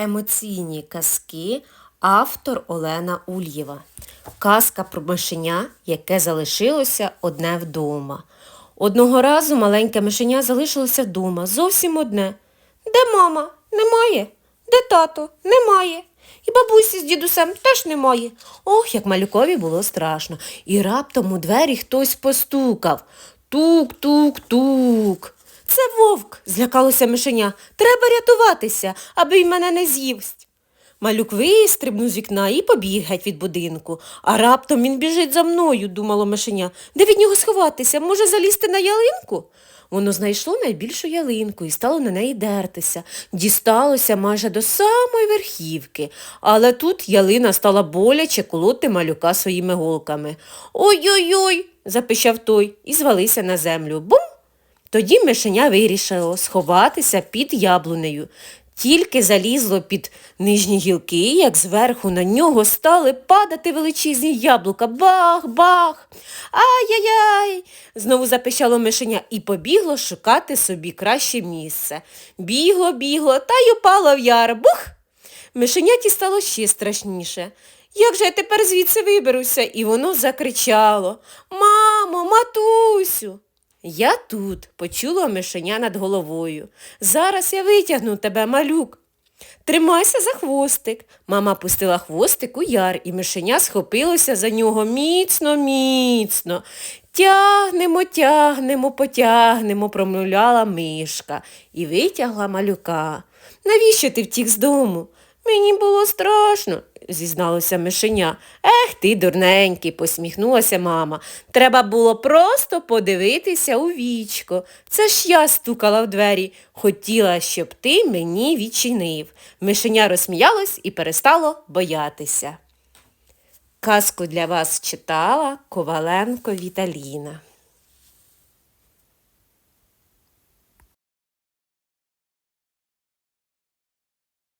Емоційні казки автор Олена Ульєва. Казка про мишеня, яке залишилося одне вдома. Одного разу маленьке мишеня залишилося вдома, зовсім одне. Де мама? Немає. Де тато? Немає. І бабусі з дідусем теж немає. Ох, як малюкові було страшно. І раптом у двері хтось постукав. Тук-тук-тук. Злякалося мишеня. Треба рятуватися, аби й мене не з'ївсть. Малюк вистрибнув з вікна і побіг геть від будинку. А раптом він біжить за мною, думало мишеня. Де від нього сховатися? Може, залізти на ялинку? Воно знайшло найбільшу ялинку і стало на неї дертися. Дісталося майже до самої верхівки. Але тут ялина стала боляче колоти малюка своїми голками. Ой-ой-ой, запищав той і звалився на землю. Бум! Тоді мишеня вирішило сховатися під яблунею. Тільки залізло під нижні гілки, як зверху на нього стали падати величезні яблука. Бах, бах. Ай-яй-яй. Знову запищало мишеня і побігло шукати собі краще місце. Бігло, бігло, та й упало в яр. Бух! Мишеняті стало ще страшніше. Як же я тепер звідси виберуся? І воно закричало. Мамо, матусю. Я тут, почула мишеня над головою. Зараз я витягну тебе, малюк. Тримайся за хвостик. Мама пустила хвостик у яр, і мишеня схопилося за нього міцно, міцно. Тягнемо, тягнемо, потягнемо, промовляла мишка і витягла малюка. Навіщо ти втік з дому? Мені було страшно, зізналося мишеня. Ех ти, дурненький, посміхнулася мама. Треба було просто подивитися у вічко. Це ж я стукала в двері. Хотіла, щоб ти мені відчинив. Мишеня розсміялось і перестало боятися. Казку для вас читала Коваленко Віталіна.